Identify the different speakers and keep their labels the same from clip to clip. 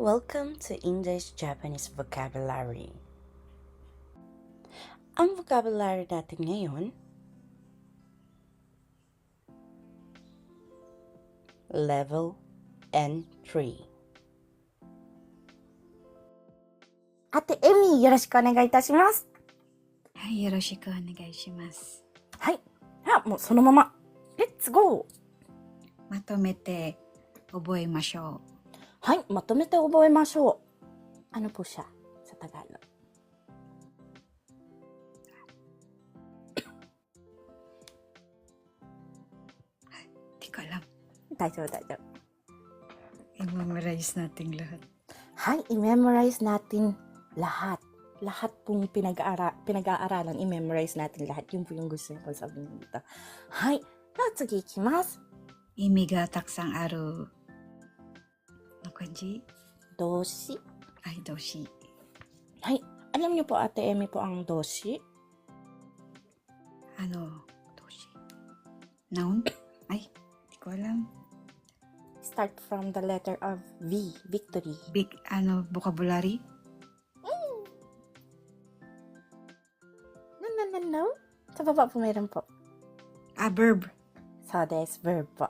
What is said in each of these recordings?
Speaker 1: Welcome to English Japanese Vocabulary. Ang vocabulary natin ngayon, level N3.
Speaker 2: あて、エミ、よろしくお願いいたします。
Speaker 3: はい、よろしくお願いします。
Speaker 2: はい。あ、もうそのまま。レッツゴー
Speaker 3: まとめて覚えましょ
Speaker 2: はい、まとめて覚えましょう。あのポ
Speaker 3: シャ、さた
Speaker 2: がいの。alam. Tayo, tayo.
Speaker 3: I-memorize natin lahat.
Speaker 2: Hi, i-memorize natin lahat. Lahat pong pinag-aara pinag-aaralan, i-memorize natin lahat. Yun po yung gusto ko sabihin dito. Hi, じゃあ次いきます。
Speaker 3: 意味がたくさんある。漢字 dosi. Ay, dosi.
Speaker 2: Ay, alam niyo po Ate Emmy po ang
Speaker 3: dosi? Ano? Dosi. Noun? Ay, hindi ko.
Speaker 2: Start from the letter of V, victory.
Speaker 3: Big, ano, vocabulary?
Speaker 2: Mm. No, no, no, po meron po.
Speaker 3: Ah, verb.
Speaker 2: So, there's verb po.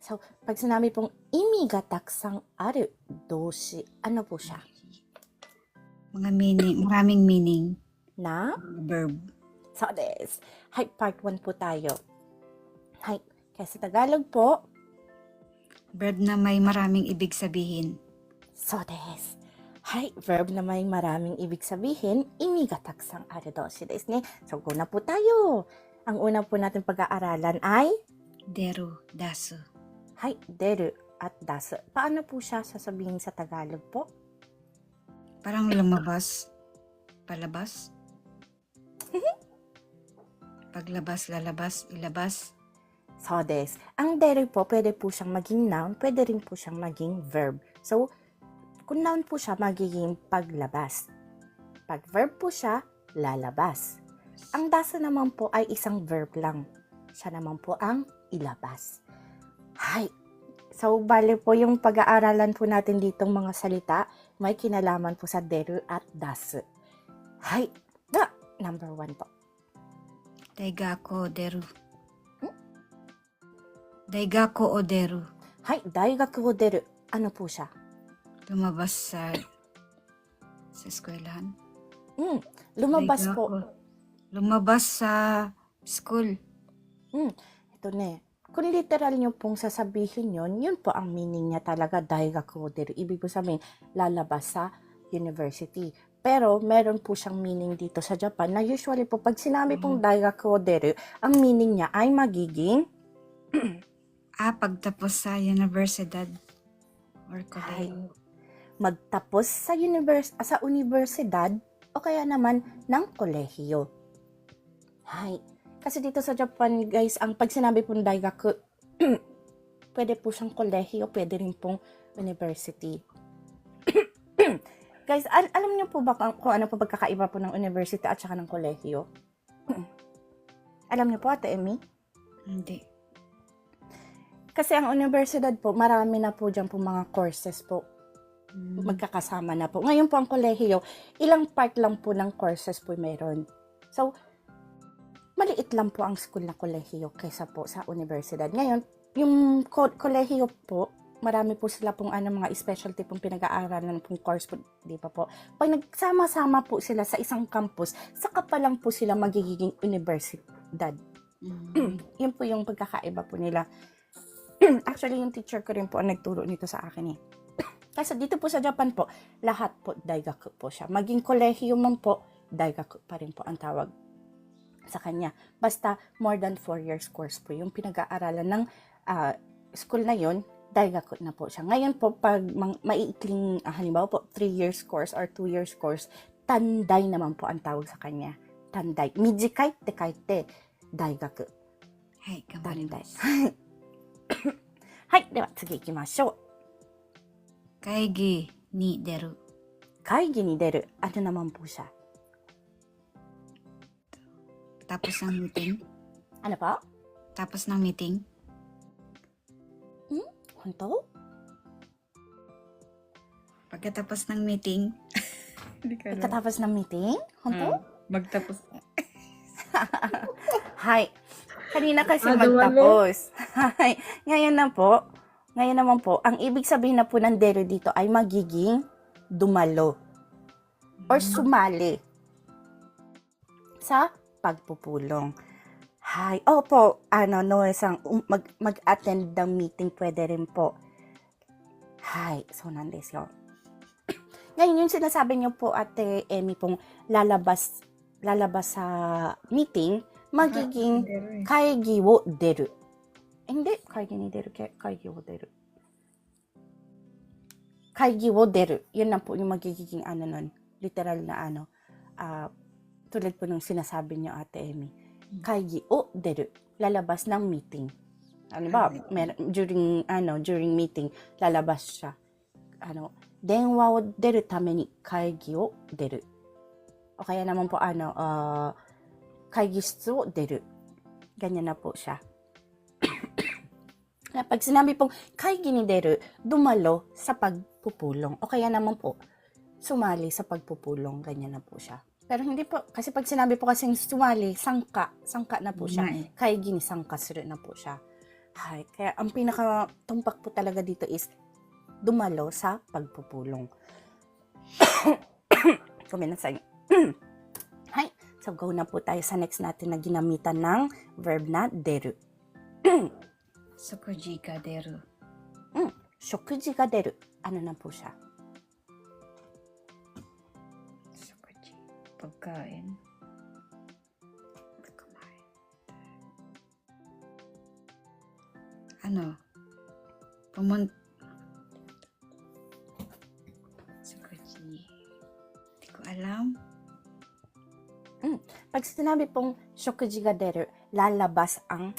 Speaker 2: So, pag sinabi pong imi ga taksang aru doshi, ano po siya?
Speaker 3: Mga meaning, maraming meaning.
Speaker 2: Na?
Speaker 3: Verb.
Speaker 2: So, des. Hay, part 1 po tayo. Hay. Kaya sa Tagalog po,
Speaker 3: Verb na may maraming ibig sabihin.
Speaker 2: so des. Hay, verb na may maraming ibig sabihin, imi ga taksang aru doshi des ne. So, go na po tayo. Ang una po natin pag-aaralan ay
Speaker 3: Deru, dasu.
Speaker 2: Hay, deru at dasu. Paano po siya sasabihin sa Tagalog po?
Speaker 3: Parang lumabas. Palabas. Paglabas, lalabas, ilabas.
Speaker 2: So, des. Ang deru po, pwede po siyang maging noun, pwede rin po siyang maging verb. So, kung noun po siya, magiging paglabas. Pag verb po siya, lalabas. Ang dasu naman po ay isang verb lang. Siya naman po ang ilabas. Hay. So, bale po yung pag-aaralan po natin ditong mga salita, may kinalaman po sa deru at dasu. Hay. Na, number one po.
Speaker 3: Daigako deru. Daigako o deru.
Speaker 2: Hay, daigaku o deru. Ano po siya?
Speaker 3: Lumabas sa sa eskwelahan.
Speaker 2: Hmm, lumabas po.
Speaker 3: Daigako. Lumabas sa school.
Speaker 2: Ito na eh. Kung literal nyo pong sasabihin yun, yun po ang meaning niya talaga, daigaku o deru. Ibig po sabihin, lalabas sa university. Pero, meron po siyang meaning dito sa Japan na usually po, pag sinabi pong daigaku o deru, ang meaning niya ay magiging,
Speaker 3: Ah, pagtapos sa universidad or college.
Speaker 2: magtapos sa, univers sa universidad o kaya naman ng kolehiyo. Hay. Kasi dito sa Japan, guys, ang pag sinabi pong daigaku, pwede po siyang kolehiyo, pwede rin pong university. guys, al- alam niyo po ba kung, kung ano po pagkakaiba po ng university at saka ng kolehiyo? alam niyo po, Ate Emmy?
Speaker 3: Hindi.
Speaker 2: Kasi ang universidad po, marami na po dyan po mga courses po
Speaker 3: Mm.
Speaker 2: magkakasama na po. Ngayon po ang kolehiyo, ilang part lang po ng courses po meron. So, maliit lang po ang school na kolehiyo kaysa po sa universidad. Ngayon, yung ko- kolehiyo po, marami po sila pong ano, mga specialty pong pinag-aaralan pong course po, di ba po? Pag nagsama-sama po sila sa isang campus, saka pa lang po sila magiging universidad.
Speaker 3: Mm.
Speaker 2: Yun po yung pagkakaiba po nila. Actually, yung teacher ko rin po ang nagturo nito sa akin eh. Kasi dito po sa Japan po, lahat po daigaku po siya. Maging kolehiyo man po, daigaku pa rin po ang tawag sa kanya. Basta more than 4 years course po yung pinag-aaralan ng ah, school na yon daigaku na po siya. Ngayon po, pag mang, maiikling, ah, halimbawa po, 3 years course or 2 years course, tanday naman po ang tawag sa kanya. Tanday. Mijikai te kaite, daigaku.
Speaker 3: はい、頑張ります。
Speaker 2: はい、では次行きましょう。
Speaker 3: 会議に出る。
Speaker 2: 会議に出る。Ano naman po siya?
Speaker 3: Tapos ng meeting.
Speaker 2: Ano pa?
Speaker 3: Tapos ng meeting.
Speaker 2: Honto?
Speaker 3: Pagkatapos ng meeting. Hindi ko alam.
Speaker 2: Pagkatapos ng meeting? Honto?
Speaker 3: Ah, magtapos.
Speaker 2: Hi. Kanina kasi
Speaker 3: Ah, dumalo.
Speaker 2: magtapos. Hi. Ngayon na po, ngayon naman po, ang ibig sabihin na po ng dero dito ay magiging dumalo or sumali sa pagpupulong. Hi. Opo, ano, no, isang um, mag, mag-attend ng meeting pwede rin po. Hi. So, nandis yun. Ngayon, yung sinasabi niyo po, Ate Emmy, pong lalabas, lalabas sa meeting, ah,
Speaker 3: magiging
Speaker 2: kaigi wo deru. Eh. Eh, hindi, kaigi ni deru, kaigi wo deru. Kaigi wo deru. Yun na po yung magiging ano nun, literal na ano, uh, tulad po ng sinasabi niyo Ate Emmy, hmm. kaigi o deru, lalabas ng meeting. Ano ba, ah, mer- during, ano, during meeting, lalabas siya. Ano, denwa wo deru tame ni kaigi o deru. O kaya naman po, ano, ah, uh, kaigi shitsu o deru. Ganyan na po siya. Kapag sinabi pong kaigi ni deru, dumalo sa pagpupulong. O kaya naman po, sumali sa pagpupulong. Ganyan na po siya. Pero hindi po, kasi pag sinabi po kasing sumali, sangka, sangka na po siya. Mm. Right. Kay gini, suru na po siya. Hay, kaya ang pinaka tumpak po talaga dito is dumalo sa pagpupulong. Kuminasay. Hay, so go na po tayo sa next natin na ginamitan ng verb na deru.
Speaker 3: Sokuji ga deru. Mm,
Speaker 2: shokuji ga deru. Ano na po siya?
Speaker 3: Pagkain. Kumain. Ano? Pumun... Sukuji. Hindi ko alam.
Speaker 2: Pag sinabi pong shokuji ga deru, lalabas ang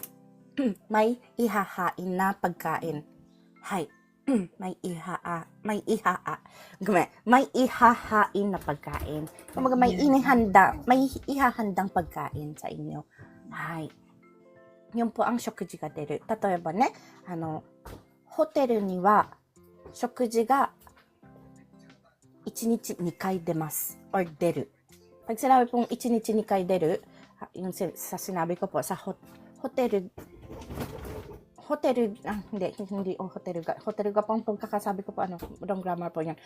Speaker 2: may ihahain na pagkain. Hay. may ihaa, may ihaa. Gume, may ihahain na pagkain. Kumbaga may inihanda, may ihahandang pagkain sa inyo. Hay. Yun po ang shokuji ga deru. 例えばね、あの、ホテルには食事が1日2回出ます。or 出る。Pag sinabi pong 1日2回出る, ah, yung sin- sa sinabi ko po, sa hot, hotel, hotel, ah, hindi, hindi, oh, hotel ga, hotel ga pang pagkakasabi ko po, ano, wrong grammar po yan.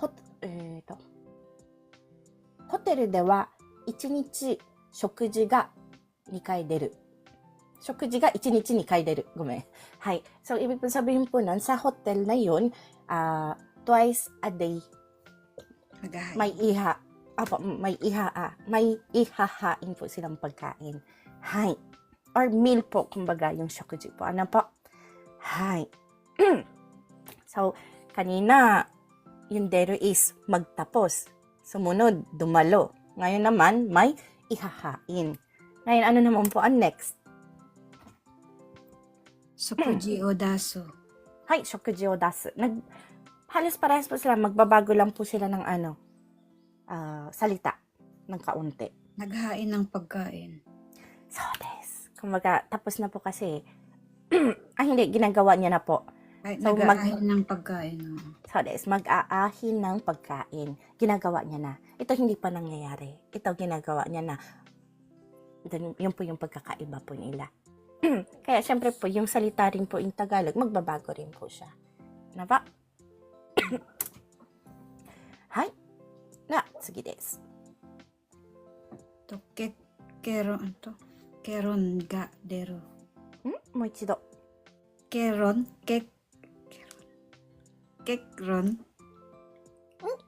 Speaker 2: Hot, eh, ito. ホテルでは1日食事が2回出る。食事が1日2回出る。ごめん。はい。So, ibig po sabihin po nun, sa hotel na yun, ah, twice a day
Speaker 3: Magahay.
Speaker 2: may iha. Apo, may iha. Ah, may ihahain po silang pagkain. Hay. Or meal po, kumbaga, yung shokuji po. Ano po? Hay. so, kanina, yung dero is magtapos. Sumunod, dumalo. Ngayon naman, may ihahain. Ngayon, ano naman po ang next?
Speaker 3: Sukuji o daso.
Speaker 2: Hay, shokuji o dasu. Nag, halos parehas po sila. Magbabago lang po sila ng ano, ah, salita ng kaunti.
Speaker 3: Naghain ng pagkain.
Speaker 2: So, des. Kumbaga, tapos na po kasi. ah, hindi, ginagawa niya na po.
Speaker 3: Ay,
Speaker 2: So,
Speaker 3: nag-aahin ng pagkain.
Speaker 2: So, des, mag-aahin ng pagkain. Ginagawa niya na. Ito hindi pa nangyayari. Ito ginagawa niya na. Ito, yun po yung pagkakaiba po nila. Kaya, syempre po, yung salita rin po in Tagalog, magbabago rin po siya. Na ba? Hay. Na, sige des.
Speaker 3: ケロンが出るん
Speaker 2: もう一
Speaker 3: 度ケロン
Speaker 2: ケケロンん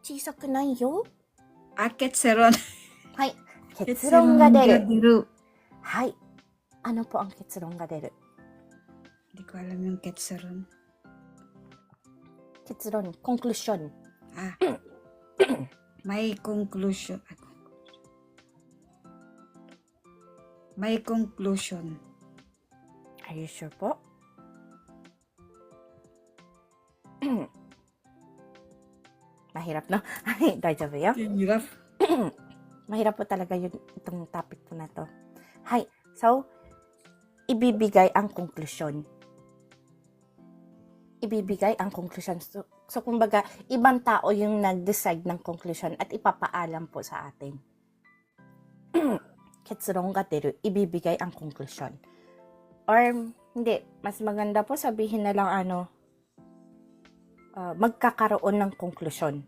Speaker 2: 小さくないよ
Speaker 3: あけつろん
Speaker 2: はい結論が出る,
Speaker 3: が出る
Speaker 2: はいあのポン結論が出る
Speaker 3: 結論結論コ
Speaker 2: ンクル
Speaker 3: ーションあマイコンクルーション May conclusion.
Speaker 2: Are you sure po? Mahirap, no? Ay, dajavu yun.
Speaker 3: Hirap.
Speaker 2: Mahirap po talaga yun, itong topic po na to. Hi, so, ibibigay ang conclusion. Ibibigay ang conclusion. So, so kumbaga, ibang tao yung nag-decide ng conclusion at ipapaalam po sa atin. 結論が出る、ibibigay ang conclusion. Or, hindi, mas maganda po sabihin na lang ano, ah, magkakaroon ng conclusion.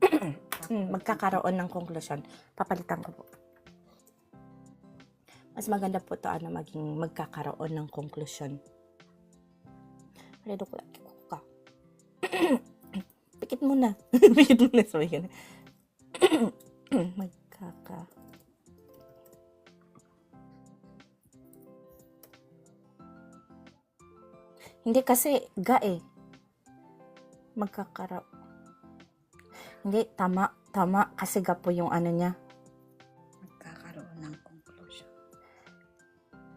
Speaker 2: Hmm, magkakaroon ng conclusion. Papalitan ko po. Mas maganda po to ano, maging magkakaroon ng conclusion. Pwede ko lang ko ka. Pikit mo na. Pikit mo na. Sorry ka Hindi kasi ga eh. Magkakara... Hindi, tama. Tama. Kasi ga po yung ano niya.
Speaker 3: Magkakaroon ng conclusion.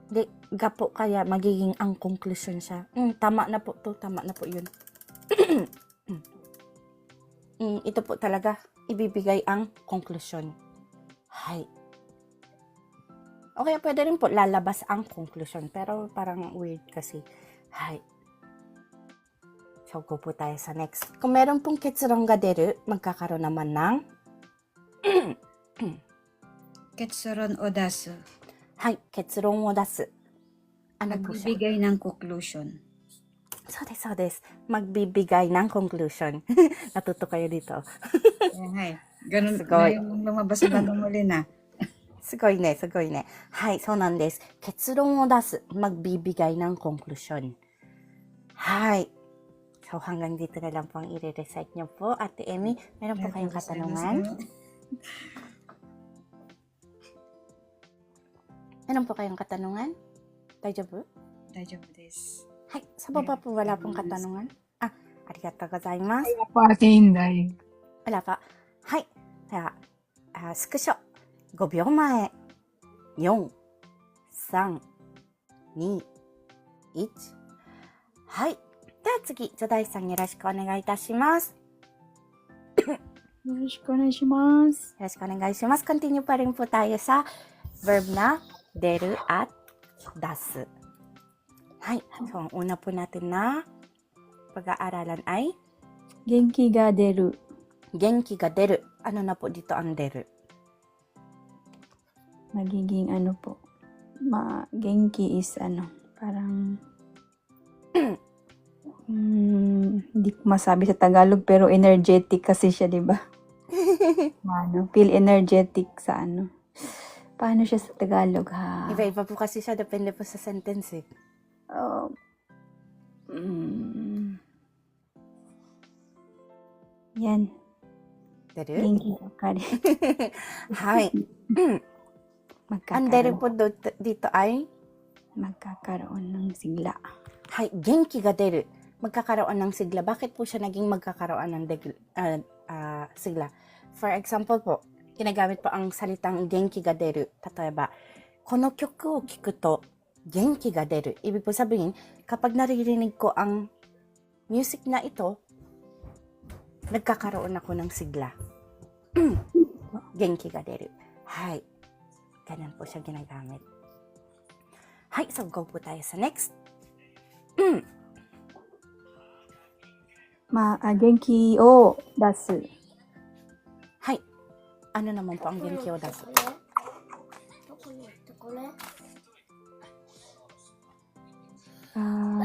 Speaker 2: Hindi, ga po kaya magiging ang conclusion siya. Mm, tama na po to. Tama na po yun. mm, ito po talaga. Ibibigay ang conclusion. Hay. Okay, pwede rin po lalabas ang conclusion. Pero parang weird kasi. Hay. So, go po tayo sa next. Kung meron pong ketsurong ga deru, magkakaroon naman ng
Speaker 3: Ketsuron o dasu.
Speaker 2: hay, ketsurong o dasu. Ano po siya?
Speaker 3: Magbibigay ng conclusion.
Speaker 2: そうです、そうです。Magbibigay ng conclusion. Natuto kayo dito.
Speaker 3: Ayan, hay. Ganun
Speaker 2: Sugoi.
Speaker 3: na yung lumabas na muli na.
Speaker 2: すごいね、すごいね。はい、そうなんです。結論を出す。magbibigay ng conclusion. Hi. So, hanggang dito na lang po ang i-recite niyo po. Ate Emmy, meron po kayong katanungan? Meron po kayong katanungan? Daijoubu?
Speaker 3: Daijoubu desu.
Speaker 2: はい、sa baba po wala pong katanungan? Ah, ありがとうございます。
Speaker 4: pa atin dahil.
Speaker 2: wala pa. はい。では、あスクショ。5秒前。4、3、2、1。はい。 じゃ次、ジョダイさんよろしくお願いいたします。
Speaker 3: よろしくお願いします。
Speaker 2: よろしくお願いします。Continue pairing for tie さ、verb な、出る、あ、出す。はい。そう、うなぷなてな、ぷがあららんあい。
Speaker 5: 元気が出る。
Speaker 2: 元気が出る。あのなぽりとあんでる。
Speaker 5: magiging ano po ma genki is ano parang hmm, hindi ko masabi sa Tagalog pero energetic kasi siya, 'di ba? ano, feel energetic sa ano. Paano siya sa Tagalog ha?
Speaker 2: Iba-iba po kasi siya. Depende po sa sentence eh.
Speaker 5: Oh, mm, yan.
Speaker 2: Deru?
Speaker 5: Genki ba ka rin?
Speaker 2: Hay. Ang po dito ay
Speaker 5: magkakaroon ng sigla.
Speaker 2: Hay, genki ga deru. Magkakaroon ng sigla. Bakit po siya naging magkakaroon ng deg- ah, ah, sigla? For example po, ginagamit po ang salitang genki ga deru. Tatayaba, kono kyoku o kiku to genki ga deru. Ibig po sabihin, kapag naririnig ko ang music na ito, nagkakaroon ako ng sigla. genki ga deru. Hay. Ganun po siya ginagamit. Hay, so go po tayo sa next.
Speaker 5: Ma, ah, genki o dasu.
Speaker 2: Hay. Ano naman po ang genki o dasu?
Speaker 6: どこに行ってこれ
Speaker 5: Ah,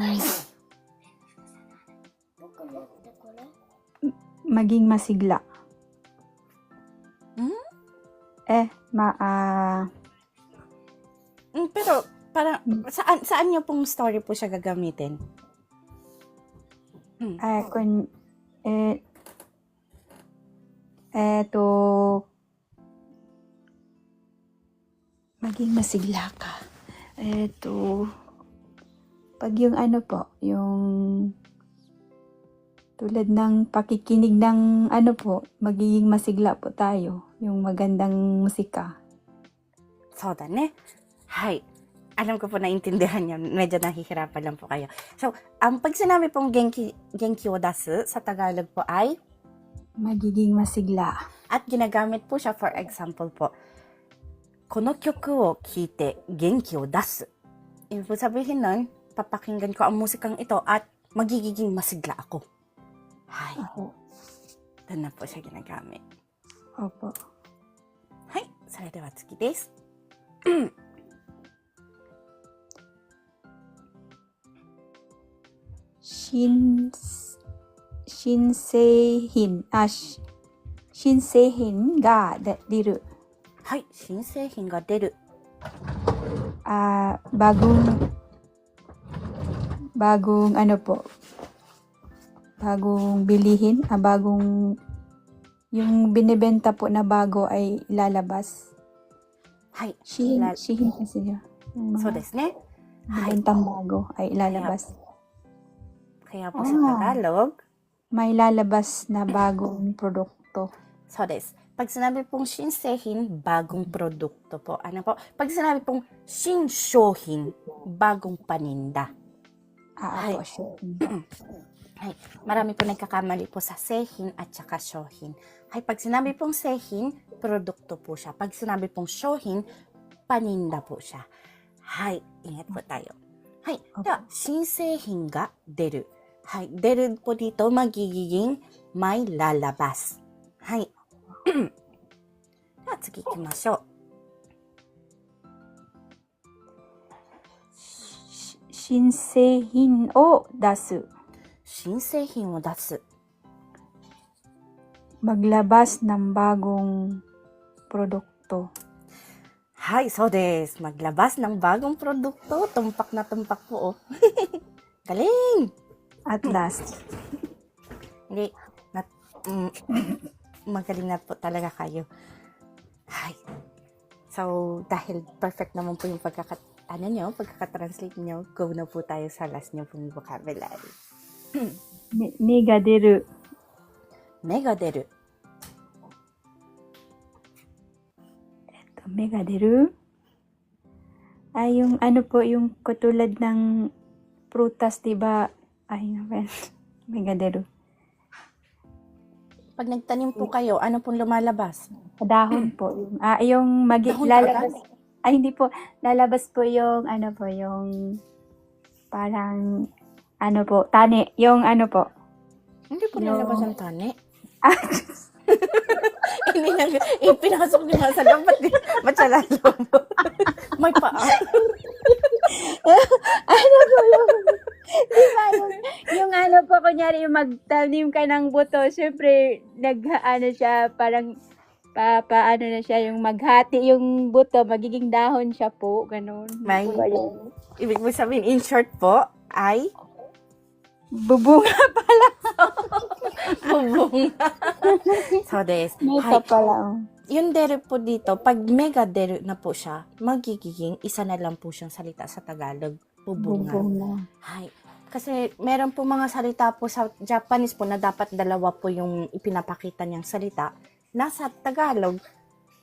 Speaker 6: どこに行ってこれ
Speaker 5: maging masigla.
Speaker 2: Hmm?
Speaker 5: Eh, ma, ah,
Speaker 2: Mm, pero, parang, saan, saan niyo pong story po siya gagamitin? Hmm.
Speaker 5: eh, kun, eh, eh, to, maging masigla ka. Eh, to, pag yung ano po, yung, tulad ng pakikinig ng ano po, magiging masigla po tayo. Yung magandang musika.
Speaker 2: そうだね. Hay. Alam ko po naintindihan niyo. Medyo nahihirapan lang po kayo. So, ang pag sinabi pong genki, genki o dasu sa Tagalog po ay,
Speaker 5: Magiging masigla.
Speaker 2: at ginagamit po siya, for example po, この曲を聴いて元気を出す. Ibig po sabihin nun, papakinggan ko ang musikang ito at magiging masigla ako. Hay,
Speaker 5: Opo.
Speaker 2: doon na po siya ginagamit.
Speaker 5: Opo.
Speaker 2: はい、それでは次です。
Speaker 5: Shin, shinsehin, ah, sh- shinsehin ga de- diru.
Speaker 2: はい、新製品が出る。
Speaker 5: Ah, bagong, bagong ano po, bagong bilihin, ah, bagong, yung binibenta po na bago ay lalabas.
Speaker 2: はい、
Speaker 5: Shihin,
Speaker 2: La-
Speaker 5: shihin kasi yun. Yung
Speaker 2: そう
Speaker 5: mga
Speaker 2: ですね。はい、
Speaker 5: binibentang bago ay lalabas.
Speaker 2: kaya po sa
Speaker 5: Ah.
Speaker 2: Tagalog,
Speaker 5: May lalabas na bagong produkto.
Speaker 2: そうです。Pag sinabi pong shinsehin, bagong produkto po. Ano po? Pag sinabi pong shinshohin, bagong paninda.
Speaker 5: Ah,
Speaker 2: Ay.
Speaker 5: po siya.
Speaker 2: Hay, marami po nagkakamali po sa sehin at saka shohin. Hay, pag sinabi pong sehin, produkto po siya. Pag sinabi pong shohin, paninda po siya. Hay, ingat po tayo. Hay, de wa, shinsehin ga deru. Hay, deru po dito magiging may lalabas. Hay. では次行きましょう。
Speaker 5: Sh- Shinsehin o dasu.
Speaker 2: 新製品を出す。
Speaker 5: Maglabas ng bagong produkto.
Speaker 2: Hay, so des. Maglabas ng bagong produkto. Tumpak na tumpak po, oh. Galing!
Speaker 5: At hmm. last,
Speaker 2: hindi, nat, mm, magaling na po talaga kayo. Ay, so, dahil perfect naman po yung pagkakat, ano nyo, pagkakatranslate nyo, go na po tayo sa last nyo pong vocabulary.
Speaker 5: Mega deru.
Speaker 2: Mega deru.
Speaker 5: Mega deru. Ay, yung ano po, yung katulad ng prutas, di ba, ay, naman. Mega deru.
Speaker 2: Pag nagtanim po kayo, ano pong lumalabas?
Speaker 5: Dahon po. Yung, ah, yung magi,
Speaker 2: Dahon
Speaker 5: lalabas. Ay, hindi po. Lalabas po yung, ano po, yung parang, ano po, tani. Yung ano po.
Speaker 2: Hindi po
Speaker 5: No.
Speaker 2: lalabas ang tani.
Speaker 5: Ah,
Speaker 2: Hindi na, ipinasok nga sa loob. Ba't, di- ba't? May paa.
Speaker 5: ano po yung, di ba, yung, yung ano po, kunyari, yung magtanim ka ng buto, syempre, nag, ano siya, parang, pa, paano na siya, yung maghati yung buto, magiging dahon siya po, ganun.
Speaker 2: May-
Speaker 5: Po ba yun?
Speaker 2: Ibig mo sabihin, in short po, ay
Speaker 5: Bubunga
Speaker 2: bubunga. so, des.
Speaker 5: May pa pala.
Speaker 2: yung deru po dito, pag mega deru na po siya, magiging isa na lang po siyang salita sa Tagalog. Bubunga.
Speaker 5: Bubunga.
Speaker 2: Hay. Kasi meron po mga salita po sa Japanese po na dapat dalawa po yung ipinapakita niyang salita. Nasa Tagalog,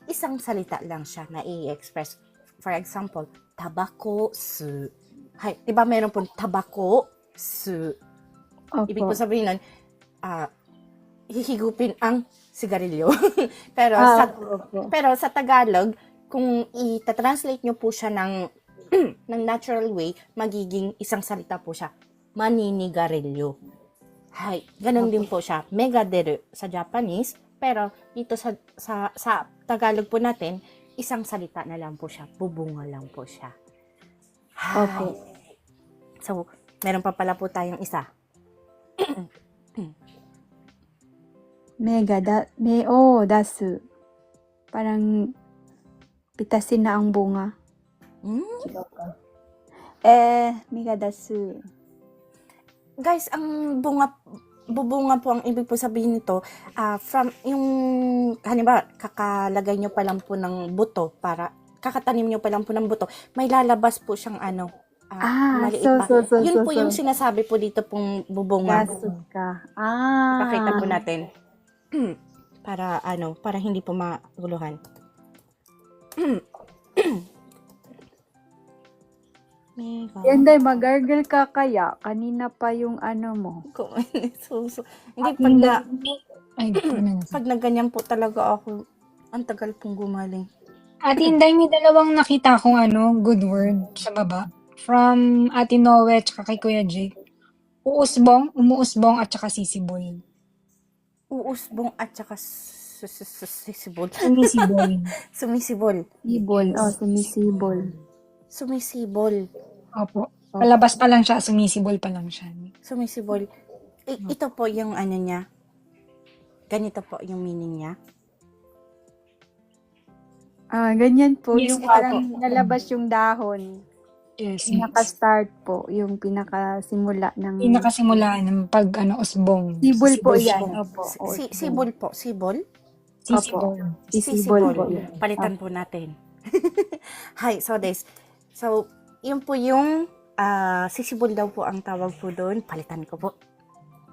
Speaker 2: isang salita lang siya na i-express. For example, tabako su. Hay, 'di ba meron po tabako su.
Speaker 5: Opo.
Speaker 2: Ibig po sabihin nun, ah, hihigupin ang sigarilyo. pero
Speaker 5: Ah,
Speaker 2: sa
Speaker 5: opo.
Speaker 2: pero sa Tagalog, kung i-translate nyo po siya ng ng natural way, magiging isang salita po siya. Maninigarilyo. Hay, ganun din po siya. Megaderu sa Japanese, pero dito sa, sa, sa Tagalog po natin, isang salita na lang po siya. Bubunga lang po siya. Hay.
Speaker 5: Opo.
Speaker 2: So, meron pa pala po tayong isa.
Speaker 5: Mega da, me o dasu. Parang pitasin na ang bunga.
Speaker 2: Hmm?
Speaker 5: Eh, mega dasu.
Speaker 2: Guys, ang bunga bubunga po ang ibig po sabihin nito ah from yung halimbawa kakalagay nyo pa lang po ng buto para kakatanim nyo pa lang po ng buto may lalabas po siyang ano ah,
Speaker 5: Ah,
Speaker 2: maliit
Speaker 5: so,
Speaker 2: pa
Speaker 5: so, so,
Speaker 2: yun
Speaker 5: so,
Speaker 2: po
Speaker 5: so.
Speaker 2: yung sinasabi po dito pong bubunga
Speaker 5: Dasu ka. Ah.
Speaker 2: pakita po natin para ano para hindi po maguluhan Mega.
Speaker 5: Yan day, magargle ka kaya. Kanina pa yung ano mo.
Speaker 2: Suso. Hindi, pag, na,
Speaker 4: Ay,
Speaker 2: pag nagganyan po talaga ako, ang tagal pong gumaling.
Speaker 4: Ate Inday, may dalawang nakita akong ano, good word sa baba. From Ate Noe at kay Kuya Jake. Uusbong, umuusbong at saka sisibol.
Speaker 2: Uusbong at saka sus- sus- sus- sisibol.
Speaker 4: Sumisibol.
Speaker 2: Sumisibol.
Speaker 5: Sibol. Oh, sumisibol.
Speaker 2: Sumisibol.
Speaker 4: Opo. Palabas pa lang siya, sumisibol pa lang siya.
Speaker 2: Sumisibol. I- ito po yung ano niya. Ganito po yung meaning niya.
Speaker 5: Ah, ganyan po.
Speaker 4: Yes,
Speaker 5: yung
Speaker 2: ito
Speaker 5: parang
Speaker 2: po.
Speaker 5: nalabas yung dahon.
Speaker 4: Yes.
Speaker 5: Pinaka-start po. Yung pinaka-simula ng...
Speaker 4: Pinakasimula ng pag ano, usbong.
Speaker 5: Sibol po
Speaker 4: Sisibol.
Speaker 5: yan. Opo.
Speaker 2: Si- si- sibol po. Sibol?
Speaker 4: Sisibol.
Speaker 5: Sisibol po yan.
Speaker 2: Palitan po natin. Hi, so this. So, yun po yung ah, sisibol daw po ang tawag po doon. Palitan ko po.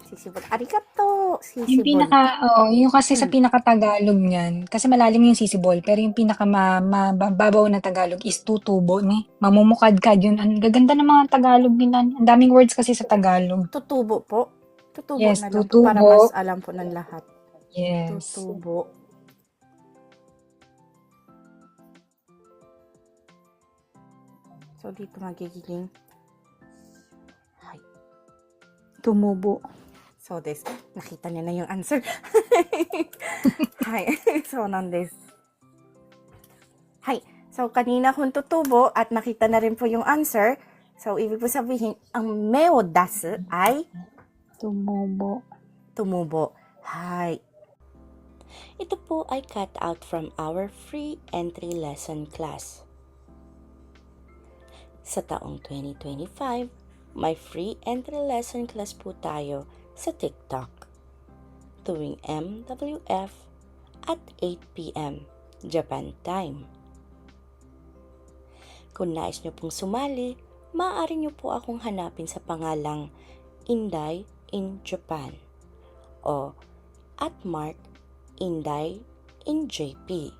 Speaker 2: Sisibol. Arigato!
Speaker 4: Yung
Speaker 2: Sisibol.
Speaker 4: pinaka, oh, yung kasi
Speaker 2: Hmm.
Speaker 4: sa pinaka-Tagalog niyan, kasi malalim yung sisibol, pero yung pinaka ma, mababaw na Tagalog is tutubo, ni. Mamumukadkad yun. Ang gaganda ng mga Tagalog nila. Ang daming words kasi sa Tagalog.
Speaker 2: Tutubo po. Tutubo
Speaker 4: Yes,
Speaker 2: na lang po
Speaker 4: tutubo.
Speaker 2: para mas alam po ng lahat.
Speaker 4: Yes.
Speaker 2: Tutubo. So, dito magiging Hi.
Speaker 5: Tumubo.
Speaker 2: So, this. Nakita niyo na yung answer. Hi. so, non this. Hi. So, kanina kung tutubo at nakita na rin po yung answer. So, ibig po sabihin, ang meo dasu ay
Speaker 5: Tumubo.
Speaker 2: tumubo. Hi.
Speaker 1: Ito po ay cut out from our free entry lesson class. Sa taong 2025, may free entry lesson class po tayo sa TikTok tuwing MWF at 8pm Japan time. Kung nais nyo pong sumali, maaari nyo po akong hanapin sa pangalang Inday in Japan o at Mark Inday in JP.